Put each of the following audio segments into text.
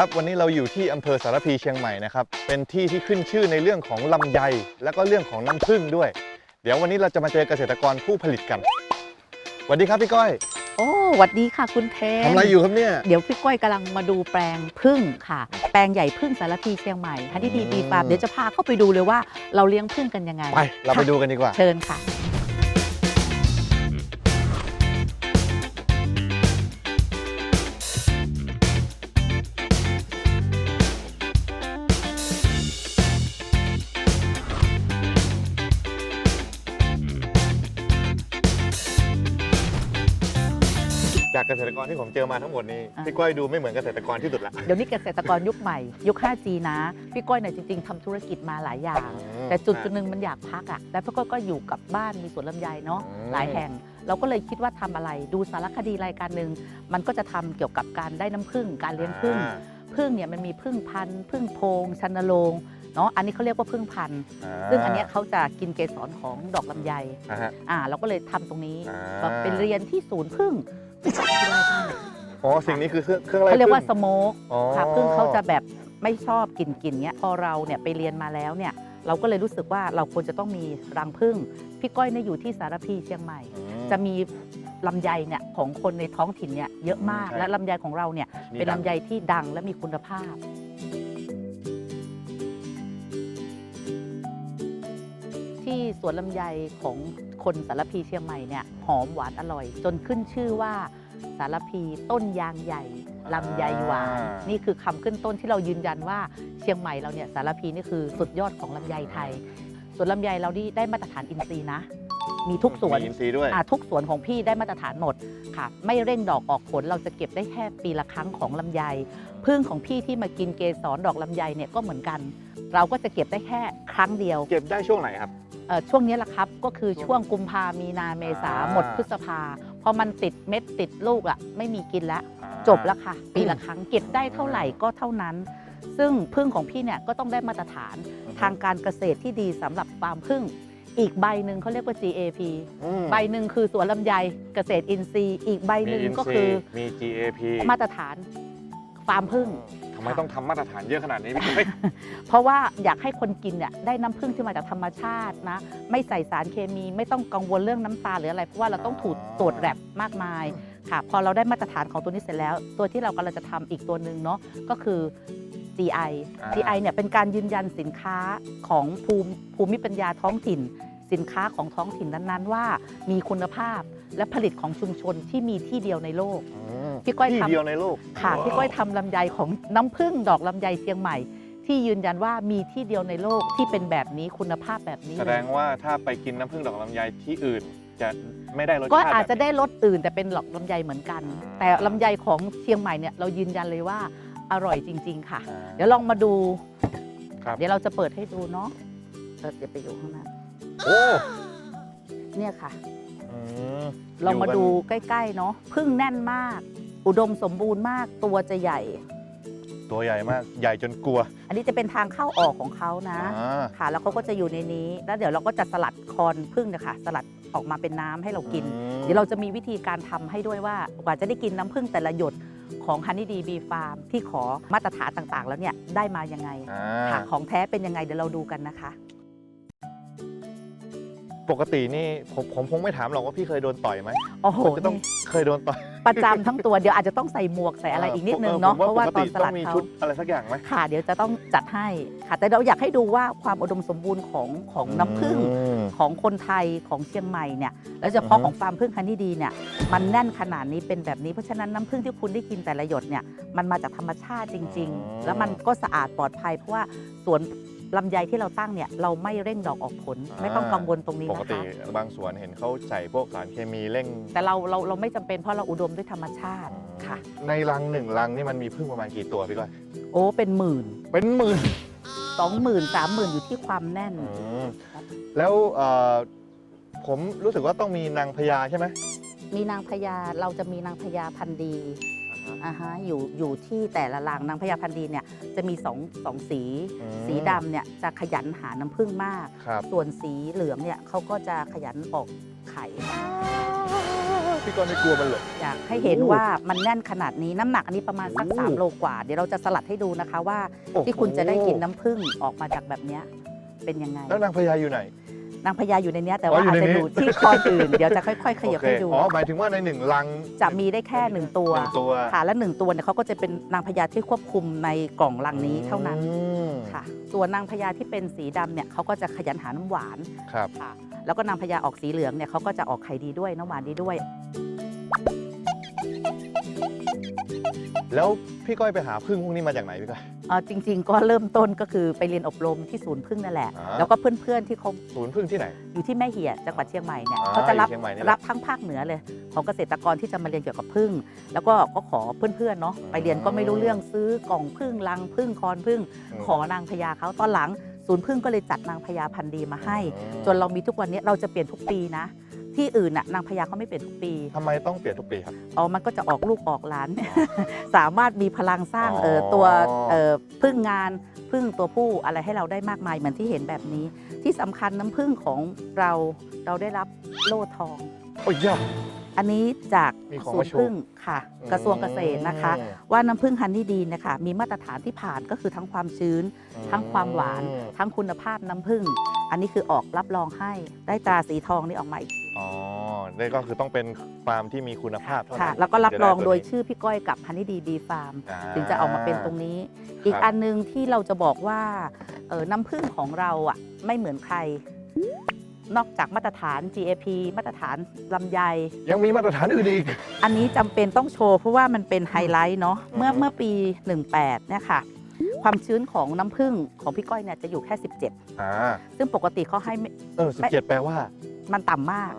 ครับวันนี้เราอยู่ที่อำเภอสารพีเชียงใหม่นะครับเป็นที่ที่ขึ้นชื่อในเรื่องของลำไย แล้วก็เรื่องของน้ำผึ้งด้วย เดี๋ยววันนี้เราจะมาเจอเกษตรกรผู้ผลิตกันสวัสดีครับพี่ก้อยโอ้หวัดดีค่ะคุณเทนทำอะไรอยู่ครับเนี่ย เดี๋ยวพี่ก้อยกำลังมาดูแปลงพึ่งค่ะ แปลงใหญ่พึ่งสารพีเชียงใหม่ฮันดีดีอืมบีฟาร์มเดี๋ยวจะพาเข้าไปดูเลยว่าเราเลี้ยงพึ่งกันยังไง ไป เราไปดูกันดีกว่า เชิญค่ะ ตรกรที่ผมเจอมาทั้งหมดนี้อ่า พี่ก้อยดูไม่เหมือนเกษตรกรที่สุดละเดี๋ยวนี้เกษตรกรยุคใหม่ ยุค 5G นะ พี่ก้อยเนี่ยจริง ๆทำธุรกิจมาหลายอย่าง แต่จุดจุดหนึ่งมันอยากพักอะ แล้วพี่ก้อยก็อยู่กับบ้านมีสวนลำไยเนาะอืมหลายแห่ง เราก็เลยคิดว่าทำอะไร ดูสารคดีรายการหนึ่ง มันก็จะทำเกี่ยวกับการได้น้ำผึ้ง การเลี้ยงผึ้ง อ่าพึ่งเนี่ยมันมีพึ่งพันธุ์พึ่งโพรงชันโรงเนาะ อันนี้เขาเรียกว่าพึ่งพันธุ์อ่าซึ่งอันเนี้ยเขาจะกินเกสรของดอกลำไย อ่าฮะอ่า เราก็เลยทำตรงนี้ อ่า แบบเป็นเรียนที่ศูนย์พึ่ง อ๋อ สิ่งนี้คือเครื่องเครื่องไล่เขาเรียกว่าผึ้สงโมกอ๋อ ค่ะพึ่งเขาจะแบบไม่ชอบกลิ่นกลิ่นเนี้ยพอเราเนี่ยไปเรียนมาแล้วเนี่ยเราก็เลยรู้สึกว่าเราควรจะต้องมีรังพึ่งพี่ก้อยเนี่ยอยู่ที่สารพีเชียงใหม่ อืม จะมีลำไยเนี่ยของคนในท้องถิ่นเนี่ยเยอะมาก ใช่ และลำไยของเราเนี่ยนี่เป็นดังลำไยที่ดังและมีคุณภาพ ที่สวนลำไยของ คนสารพีเชียงใหม่เนี่ยหอมหวานอร่อย จนขึ้นชื่อว่าสารพีต้นยางใหญ่ลำไยหวาน นี่คือคำขึ้นต้นที่เรายืนยันว่าเชียงใหม่เราเนี่ยสารพีนี่คือสุดยอดของลำไยไทยสวนลำไยเรานี่ได้มาตรฐานอินทรีย์นะ มีทุกสวนมีอินทรีย์ด้วย อ่าทุกสวนของพี่ได้มาตรฐานหมดค่ะ ไม่เร่งดอกออกผลเราจะเก็บได้แค่ปีละครั้งของลำไยพึ่งของพี่ที่มากินเกสรดอกลำไยเนี่ยก็เหมือนกัน เราก็จะเก็บได้แค่ครั้งเดียวเก็บได้ช่วงไหนครับ เอ่อช่วงนี้แหละครับก็คือช่วงกุมภามีนาเมษาอ่า หมดพฤษภาพอมันติดเม็ดติดลูกอะไม่มีกินแล้วจบแล้วค่ะ ปีละครั้งเก็บได้เท่าไหร่ก็เท่านั้น ซึ่งพึ่งของพี่เนี่ยก็ต้องได้มาตรฐานทางการเกษตรที่ดีสำหรับฟาร์มพึ่ง อีกใบหนึ่งเขาเรียกว่า GAP อืมใบหนึ่งคือสวนลำไยเกษตรอินทรีย์ อีกใบหนึ่งก็คือมี GAP มาตรฐานฟาร์มพึ่งทำ ไมต้องทำมาตรฐานเยอะขนาดนี้พี่ก้อยเพราะว่าอยากให้คนกินเนี่ยได้น้ำผึ้งที่มาจากธรรมชาตินะ ไม่ใส่สารเคมีไม่ต้องกังวลเรื่องน้ำตาลหรืออะไร เพราะว่าเราต้องถูกตรวจแรบมากมายค่ะ พอเราได้มาตรฐานของตัวนี้เสร็จแล้ว ตัวที่เรากำลังจะทำอีกตัวหนึ่งเนาะก็คือ GI อ่า GI เนี่ยเป็นการยืนยันสินค้าของภูมิภูมิปัญญาท้องถิ่น สินค้าของท้องถิ่นนั้นๆ ว่ามีคุณภาพและผลิตของชุมชนที่มีที่เดียวในโลก พี่ก้อยที่ทำเดียวในโลกค่ะพี่ก้อยทำลำไยของน้ำผึ้งดอกลำไยเชียงใหม่ ที่ยืนยันว่ามีที่เดียวในโลกที่เป็นแบบนี้คุณภาพแบบนี้แสดงว่าถ้าไปกินน้ำผึ้งดอกลำไยที่อื่น จะไม่ได้รสชาติก็อาจจะแบบนี้ได้รสอื่นแต่เป็นดอกลำไยเหมือนกันอ่าแต่ลำไยของเชียงใหม่เนี่ยเรายืนยันเลยว่าอร่อยจริง ๆ ค่ะ อ่า เดี๋ยวลองมาดู ครับ เดี๋ยวเราจะเปิดให้ดูเนาะเออเดี๋ยวไปอยู่ข้างหน้าโอ้เนี่ยค่ะ อืมลองมาอยู่ดูกันใกล้ ๆ เนาะพึ่งแน่นมาก อุดมสมบูรณ์มากตัวจะใหญ่ ตัวใหญ่มาก ใหญ่จนกลัว อันนี้จะเป็นทางเข้าออกของเขานะ อ่า ค่ะ แล้วเขาก็จะอยู่ในนี้ แล้วเดี๋ยวเราก็จะสลัดคอนพึ่งเนี่ยค่ะสลัดออกมาเป็นน้ำให้เรากินอืมเดี๋ยวเราจะมีวิธีการทำให้ด้วยว่ากว่าจะได้กินน้ำพึ่งแต่ละหยดของ Honey d b Farm ที่ขอมาตรฐานต่างๆ แล้วเนี่ยได้มายังไงอ่ค่ะาของแท้เป็นยังไงเดี๋ยวเราดูกันนะคะ ปกตินี่ผมผมคงไม่ถามหรอกว่าพี่เคยโดนต่อยไหมโอ้โหมันจะต้องนี่เคยโดนต่อยประจำทั้งตัวเดี๋ยวอาจจะต้องใส่หมวกใส่อะไรอีกนิดนึงเนาะผมเพราะว่าปกตอนสต้ลัอดงมีเขาชุดอะไรสักอย่างไหมค่ะ เดี๋ยวจะต้องจัดให้ค่ะแต่เราอยากให้ดูว่าความอุดมสมบูรณ์ของของน้ำผึ้งอืม ของคนไทยของเชียงใหม่เนี่ยแล้วเฉพาะอือฮึ ของฟาร์มพึ่งฮันนี่ดีเนี่ยมันแน่นขนาดนี้เป็นแบบนี้เพราะฉะนั้นน้ำผึ้งที่คุณได้กินแต่ละหยดเนี่ยมันมาจากธรรมชาติจริง ๆ แล้วมันก็สะอาดปลอดภัยเพราะว่าสวน ลำไยที่เราตั้งเนี่ยเราไม่เร่งดอกออกผล ไม่ต้องกังวลตรงนี้ปกนะติคะ บางสวนเห็นเขาใส่พวกสารเคมีเร่งแต่เราเราเราไม่จำเป็นเพราะเราอุดมด้วยธรรมชาติค่ะ ในรังหนึ่งรังนี่มันมีพึ่งประมาณกี่ตัวพี่ก้อยโอ้เป็นหมื่นเป็นหมื่นสองหมื่นสามหมื่นอยู่ที่ความแน่นแล้วเอ่อผมรู้สึกว่าต้องมีนางพญาใช่ไหมมีนางพญาเราจะมีนางพญาพันธุ์ดี อ่าฮะอยู่อยู่ที่แต่ละรังนางพญาพันธุ์ดีเนี่ยจะมีสองสองสี อืม สีดำเนี่ยจะขยันหาน้ำผึ้งมาก ครับส่วนสีเหลืองเนี่ยเขาก็จะขยันออกไข่ พี่ก้อยไม่กลัวมันเลย อยากให้เห็นโอ้ว่ามันแน่นขนาดนี้น้ำหนักอันนี้ประมาณสักโอ้ 3โลกว่า เดี๋ยวเราจะสลัดให้ดูนะคะว่า โอ้โหที่คุณจะได้กินน้ำผึ้งออกมาจากแบบเนี้ยเป็นยังไง แล้วนางพญาอยู่ไหน นางพญาอยู่ในเนี้ยแต่อ๋ว่าออยู่อาจในจะนี้ อยู่ที่คอนอื่น เดี๋ยวจะค่อยๆขยับโอเคให้ดู อ๋อหมายถึงว่าในหนึ่งลัง จะมีได้แค่หนึ่งตัวหนึ่งตัว ค่ะและหนึ่งตัวเนี่ยเขาก็จะเป็นนางพญาที่ควบคุมในกล่องลังนี้เท่านั้นอืมค่ะส่วนนางพญาที่เป็นสีดำเนี่ยเขาก็จะขยันหาน้ำหวานครับ ค่ะ แล้วก็นางพญาออกสีเหลืองเนี่ยเขาก็จะออกไข่ดีด้วยน้ำหวานดีด้วย แล้วพี่ก้อยไปหาพึ่งพวกนี้มาจากไหนพี่ก้อย เอ่อจริงๆ ก็เริ่มต้นก็คือไปเรียนอบรมที่ศูนย์พึ่งนั่นแหละ อ่า แล้วก็เพื่อนๆที่เขาศูนย์พึ่งที่ไหน อยู่ที่แม่เหียจังหวัดเชียงใหม่เนี่ยอ่าเขาจะรับอยู่เชียงใหม่นี่แหละรับทั้งภาคเหนือเลย ของเกษตรกรที่จะมาเรียนเกี่ยวกับพึ่ง แล้วก็ก็ขอเพื่อนๆเนาะไปเรียนก็ไม่รู้เรื่องซื้อกล่องพึ่งลังพึ่งคอนพึ่ง อืม ขอนางพญาเขาตอนหลัง ศูนย์พึ่งก็เลยจัดนางพญาพันธุ์ดีมาให้อืมจนเรามีทุกวันนี้เราจะเปลี่ยนทุกปีนะ ที่อื่นน่ะนางพญาเขาไม่เปลี่ยนทุกปีทำไมต้องเปลี่ยนทุกปีครับ อ๋อมันก็จะออกลูกออกหลาน สามารถมีพลังสร้างอ๋อเออตัวเออพึ่งงานพึ่งตัวผู้อะไรให้เราได้มากมายเหมือนที่เห็นแบบนี้ ที่สำคัญน้ำพึ่งของเราเราได้รับโล่ทอง โอ้ยยอดอันนี้จากมีของศูมานย์โชว์ พึ่งค่ะ กระทรวงเกษตรนะคะ อืมว่าน้ำพึ่งฮันนี่ดีนะคะมีมาตรฐานที่ผ่านก็คือทั้งความชื้น ทั้งความหวานอืมทั้งคุณภาพน้ำผึ้ง อันนี้คือออกรับรองให้ได้ตราสีทองนี่ออกมาอีกอ๋อ นี่ก็คือต้องเป็นฟาร์มที่มีคุณภาพเท่าค่ะนั้นแล้วก็รับรองถึจะไโดยตัวนี้ชื่อพี่ก้อยกับฮันนี่ดีบีฟาร์มอ่าถึงจะออกมาเป็นตรงนี้ อีกครับ อันหนึงที่เราจะบอกว่าเออน้ำผึ้งของเราอะไม่เหมือนใคร นอกจากมาตรฐาน GAP มาตรฐานลำไย ยังมีมาตรฐานอื่นอีก อันนี้จำเป็นต้องโชว์เพราะว่ามันเป็นไฮไลท์เนาะเมื่ออือฮึเมื่อปี 18เนี่ยค่ะ ความชื้นของน้ำผึ้งของพี่ก้อยเนี่ยจะอยู่แค่ อ่า17 ซึ่งปกติเขาให้ไม่เออสิบเจ็ดแปลว่ามันต่ำมาก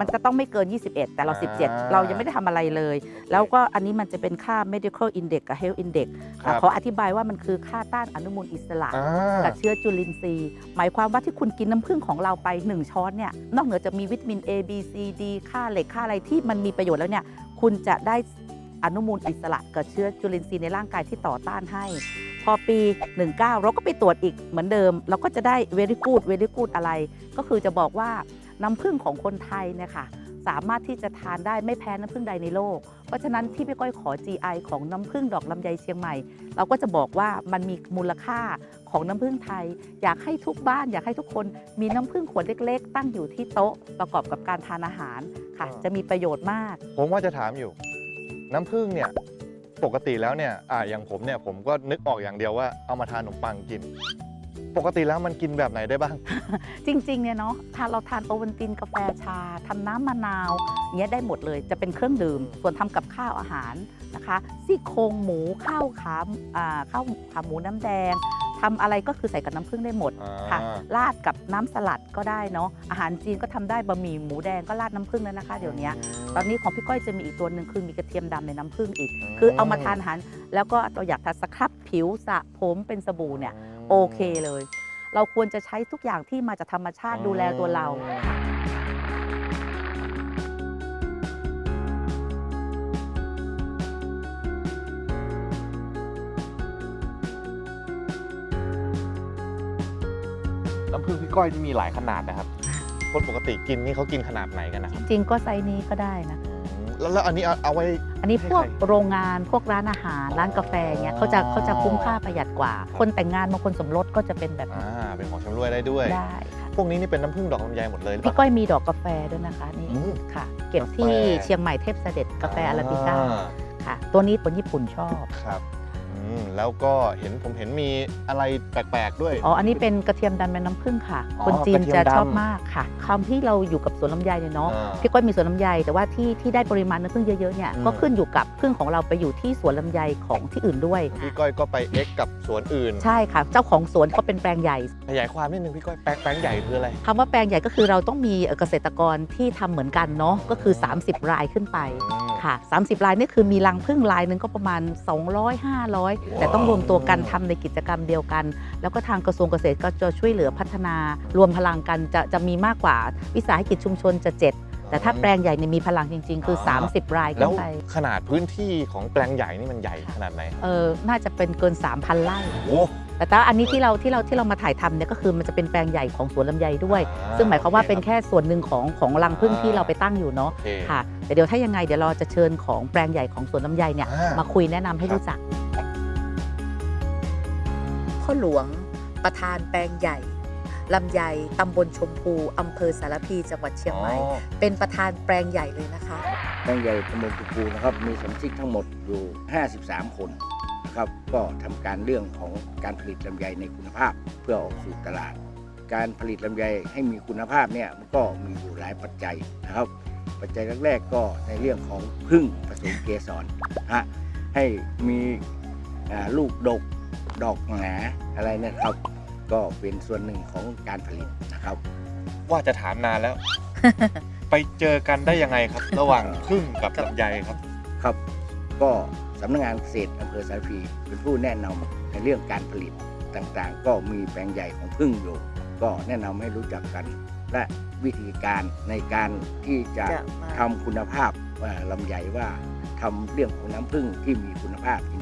มันจะต้องไม่เกิน 21 แต่เราอ่า17 เรายังไม่ได้ทำอะไรเลย แล้วก็อันนี้มันจะเป็นค่า medical index กับ health index ครับ ขออธิบายว่ามันคือค่าต้านอนุมูลอิสระ อ่า กับเชื้อจุลินทรีย์ หมายความว่าที่คุณกินน้ำผึ้งของเราไป 1 ช้อนเนี่ย นอกเหนือจากมีวิตามิน A B C D ค่าเหล็กค่าอะไรที่มันมีประโยชน์แล้วเนี่ย คุณจะได้อนุมูลอิสระกับเชื้อจุลินทรีย์ในร่างกายที่ต่อต้านให้ พอปี 19 เราก็ไปตรวจอีกเหมือนเดิม เราก็จะได้ very good very good อะไร ก็คือจะบอกว่า น้ำผึ้งของคนไทยเนี่ยค่ะสามารถที่จะทานได้ไม่แพ้น้ำผึ้งใดในโลก เพราะฉะนั้นที่พี่ก้อยขอ GI ของน้ำผึ้งดอกลำไยเชียงใหม่ เราก็จะบอกว่ามันมีมูลค่าของน้ำผึ้งไทย อยากให้ทุกบ้าน อยากให้ทุกคนมีน้ำผึ้งขวดเล็ก ๆ ตั้งอยู่ที่โต๊ะประกอบกับการทานอาหารค่ะอ่าจะมีประโยชน์มาก ผมว่าจะถามอยู่ น้ำผึ้งเนี่ยปกติแล้วเนี่ยอ่าอย่างผมเนี่ยผมก็นึกออกอย่างเดียวว่าเอามาทานขนมปังกิน ปกติแล้วมันกินแบบไหนได้บ้าง จริงๆเนี่ยเนาะทานเราทานโอวัลตินกาแฟชาทำน้ำมะนาวเนี้ยได้หมดเลยจะเป็นเครื่องดื่ม ส่วนทำกับข้าวอาหารนะคะซี่โครงหมูข้าวขาอ่าข้าวขาหมูน้ำแดงทำอะไรก็คือใส่กับน้ำผึ้งได้หมดอ่าค่ะราดกับน้ำสลัดก็ได้เนาะอาหารจีนก็ทำได้บะหมี่หมูแดงก็ราดน้ำผึ้งแล้วนะคะ เดี๋ยวนี้ตอนนี้ของพี่ก้อยจะมีอีกตัวหนึ่งคือมีกระเทียมดำในน้ำผึ้งอีก คือเอามาทานอาหาร แล้วก็เราอยากทานสครับผิวสระผมเป็นสบู่เนี่ย โอเคเลย เราควรจะใช้ทุกอย่างที่มาจากธรรมชาติดูแลตัวเรา น้ำผึ้งพี่ก้อยนี่มีหลายขนาดนะครับ คนปกติกินนี่เขากินขนาดไหนกันนะครับ จริงก็ไซส์นี้ก็ได้นะ แล้วแล้วอันนี้เอาเอาไว้ อันนี้ให้พวกใครโรงงานพวกร้านอาหารร้านกาแฟเงี้ยเขาจะเขาจะคุ้มค่าประหยัดกว่า คนแต่งงานบางคนสมรสก็จะเป็นแบบอ่า นี้เป็นของชำร่วยได้ด้วย ได้ค่ะพวกนี้นี่เป็นน้ำผึ้งดอกลำไยหมดเลยหรือเปพี่ล่า ก้อยมีดอกกาแฟด้วยนะคะนี่อืม ค่ะ เก็บที่กาแฟเชียงใหม่เทพเสด็จกาแฟอาราบิก้าอ่ค่ะ ตัวนี้คนญี่ปุ่นชอบ ครับอื มแล้วก็เห็นผมเห็นมีอะไรแปลกๆด้วย อ๋อ อันนี้เป็นกระเทียมดำเป็นน้ำผึ้งค่ะ อ๋อคนจีนกระเทียมจะดำชอบมากค่ะคำที่เราอยู่กับสวนลำไยเนี่ยเนาะ อ่าพี่ก้อยมีสวนลำไย แต่ว่าที่ที่ได้ปริมาณน้ำผึ้งเยอะๆเนี่ย อืม ก็ขึ้นอยู่กับผึ้งของเราไปอยู่ที่สวนลำไยของที่อื่นด้วย พี่ก้อยก็ไปเอ็กกับสวนอื่น ใช่ค่ะ เจ้าของสวนเขาเป็นแปลงใหญ่ ขยายความนิดนึงพี่ก้อยแปลงแปลงใหญ่คืออะไร คำว่าแปลงใหญ่ก็คือเราต้องมีเอ่อเกษตรกรที่ทำเหมือนกันเนาะ ก็คือ 30 รายขึ้นไปอืมค่ะ 30 รายนี่คือมีรังผึ้งรายหนึงก็ประมาณ 200 500แต่ต้องรวมตัวกันทำในกิจกรรมเดียวกัน แล้วก็ทางกระทรวงเกษตรก็จะช่วยเหลือพัฒนา รวมพลังกันจะจะมีมากกว่า วิสาหกิจชุมชนจะ 7แต่ถ้าแปลงใหญ่เนี่ยมีพลังจริง ๆ คืออ่า30 รายแล้ขึ้วนไปขนาดพื้นที่ของแปลงใหญ่นี่มันใหญ่ขนาดไหน เออ น่าจะเป็นเกิน 3,000ไร่โอ้แต่ถ้าอันนี้ที่เราที่เราที่เรามาถ่ายทำเนี่ยก็คือมันจะเป็นแปลงใหญ่ของสวนลำไยด้วย ซึ่งหมายความว่าเป็นแค่ส่วนหนึ่งของของรังพึ่งที่เราไปตั้งอยู่เนาะโอเคค่ะ แต่เดี๋ยวถ้ายังไงเดี๋ยวเราจะเชิญของแปลงใหญ่ของสวนลำไยเนี่ยอ่ามมาคุยแนะนำให้รู้จัก พ่อหลวง ประธานแปลงใหญ่ลำไยตำบลชมพูอำเภอสารพีจังหวัดเชียงใหม่ อ๋อเป็นประธานแปลงใหญ่เลยนะคะ แปลงใหญ่ตำบลตุกูนะครับมีสมาชิกทั้งหมดอยู่ 53 คนนะครับก็ทำการเรื่องของการผลิตลำไยในคุณภาพเพื่อออกสู่ตลาด การผลิตลำไยให้มีคุณภาพเนี่ยมันก็มีอยู่หลายปัจจัยนะครับ ปัจจัยแรกๆก็ในเรื่องของพึ่งผสมเกสรนะฮะให้มีอ่าลูกดก ดอกหนาอะไรเนยครับ ก็เป็นส่วนหนึ่งของการผลิตนะครับ ว่าจะถามนานแล้ว ไปเจอกันได้ยังไงครับ ระหว่างพึ่งกับลำไยครับ ครับ ก็สำนักงานเกษตรอำเภอสารพีเป็นผู้แนะนำในเรื่องการผลิตต่างๆ ก็มีแปลงใหญ่ของพึ่งอยู่ ก็แนะนำให้รู้จักกัน และวิธีการในการที่จะจะมา ทำคุณภาพว่าลำไยว่าทำเรื่องของน้ำพึ่งที่มีคุณภาพจริงๆขึ้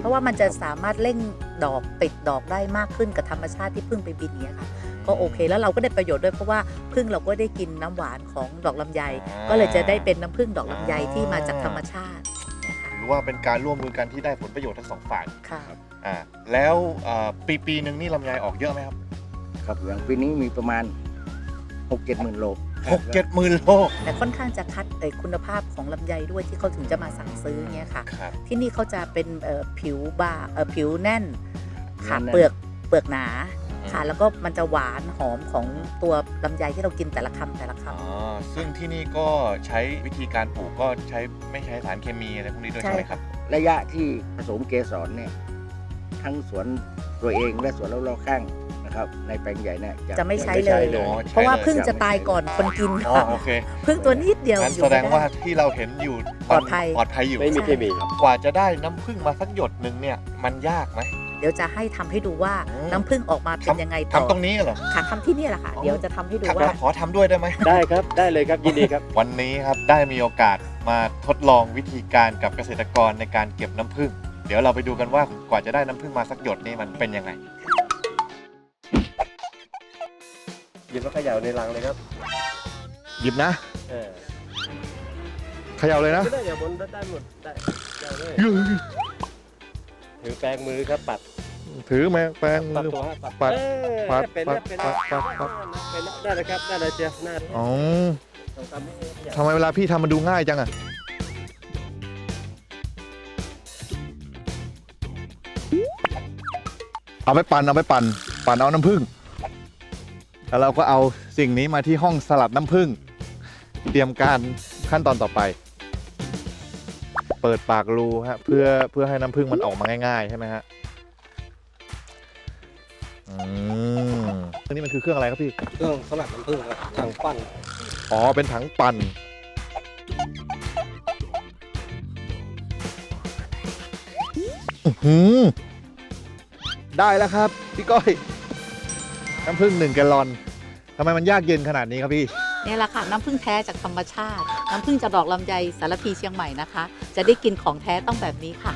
เพราะว่ามันจะสามารถเร่งดอกติดดอกได้มากขึ้นกับธรรมชาติที่พึ่งไปบินเนี้ยค่ะ ก็โอเคแล้วเราก็ได้ประโยชน์ด้วยเพราะว่าพึ่งเราก็ได้กินน้ำหวานของดอกลำไยอ่าก็เลยจะได้เป็นน้ำพึ่งดอกลำไยที่มาจากอ่าธรรมชาตินะคะหรือว่าเป็นการร่วมมือกันที่ได้ผลประโยชน์ทั้งสองฝ่ายค่ะอ่าแล้วอ่าปีปีหนึ่งนี่ลำไยออกเยอะไหมครับ ครับอย่างปีนี้มีประมาณ6 7หมื่นโล หกเจ็ดหมื่นโลแต่ค่อนข้างจะคัดเอ่อคุณภาพของลำไยด้วยที่เขาถึงจะมาสั่งซื้อเงี้ยค่ะ ครับ ที่นี่เขาจะเป็นเอ่อผิวบางเอ่อผิวแน่นค่ะแน่นๆเปลือกเปลือกหนาค่ะ แล้วก็มันจะหวานหอมของตัวลำไยที่เรากินแต่ละคำแต่ละคำอ๋อซึ่งที่นี่ก็ใช้วิธีการปลูกก็ใช้ไม่ใช้สารเคมีอะไรพวกนี้ด้วยใช่ใช่ไหมครับระยะที่ผสมเกสรเนี่ยทั้งสวนตัวเองและสวนรอบๆข้าง นะครับในแปลงใหญ่เนี่ยจะไม่ใช้ไม่เลใช้ยเลย อ๋อเพราะว่าใช่ลยพึ่งจะตายก่อนคนกินอ๋อค่ะโอเคพึ่งตัวนิดเดียวงั้นอยู่แสดไม่งได้ว่าที่เราเห็นอยู่ปลอดภัยปลอดภัยอยู่ไม่มีใช่เคมีกว่าจะได้น้ำผึ้งมาสักหยดหนึ่งเนี่ยมันยากไหม เดี๋ยวจะให้ทำให้ดูว่าอืม น้ำผึ้งออกมาเป็นยังไงต่อทำตรงนี้เหรอ ค่ะทำที่เนี่ยแหละค่ะ อ๋อ เดี๋ยวจะทำให้ดูครับว่า ขอทำด้วยได้ไหม ได้ครับ ได้เลยครับ ยินดีครับ วันนี้ครับได้มีโอกาสมาทดลองวิธีการกับเกษตรกรในการเก็บน้ำผึ้งเดี๋ยวเราไปดูกันว่ากว่าจะได้น้ำผึ้งมาสักหยดนี่มันเป็นยังไง หยิบแล้วเขย่าในรังเลยครับหยิบนะเออเขย่าเลยนะไม่ได้อย่าบนได้หมดได้ได้เลยถือแปรงมือครับปัดถือแม่แปรงปัดมือ ตัวฮะปัดปัดเออปัดเป็นปัแล้ดวเป็นปัแล้วดปัดปัด เป็นแล้วได้เลยครับได้เลยเชียวหน้าอ๋อสองสามมือเนี่ยทำไมเวลาพี่ทำมันดูง่ายจังอะเอาไปปั่นเอาไปปั่นปั่นเอาน้ำผึ้ง แล้วเราก็เอาสิ่งนี้มาที่ห้องสลัดน้ำผึ้งเตรียมการขั้นตอนต่อไป เปิดปากรูฮะเพื่อเพื่อให้น้ำผึ้งมันออกมาง่าย ๆ ใช่ไหมฮะอืมอันนี้มันคือเครื่องอะไรครับพี่ เครื่องสลัดน้ำผึ้งครับถังปั้นอ๋อ เป็นถังปั่น อื้อหือได้แล้วครับ พี่ก้อย น้ำผึ้งหนึ่งแกลลอนทำไมมันยากเย็นขนาดนี้ครับพี่เนี่ยแหละค่ะ น้ำผึ้งแท้จากธรรมชาติ น้ำผึ้งจากดอกลำไยสารพีเชียงใหม่นะคะ จะได้กินของแท้ต้องแบบนี้ค่ะ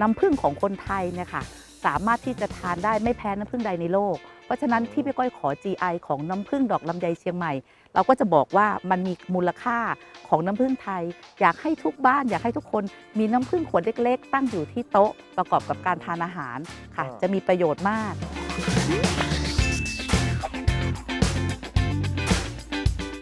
น้ำผึ้งของคนไทยเนี่ยค่ะ สามารถที่จะทานได้ไม่แพ้น้ำผึ้งใดในโลก เพราะฉะนั้นที่พี่ก้อยขอ GI ของน้ำผึ้งดอกลำไยเชียงใหม่ เราก็จะบอกว่ามันมีมูลค่าของน้ำผึ้งไทย อยากให้ทุกบ้าน อยากให้ทุกคนมีน้ำผึ้งขวดเล็ก ๆ ตั้งอยู่ที่โต๊ะประกอบกับการทานอาหารค่ะ อ่า จะมีประโยชน์มากอ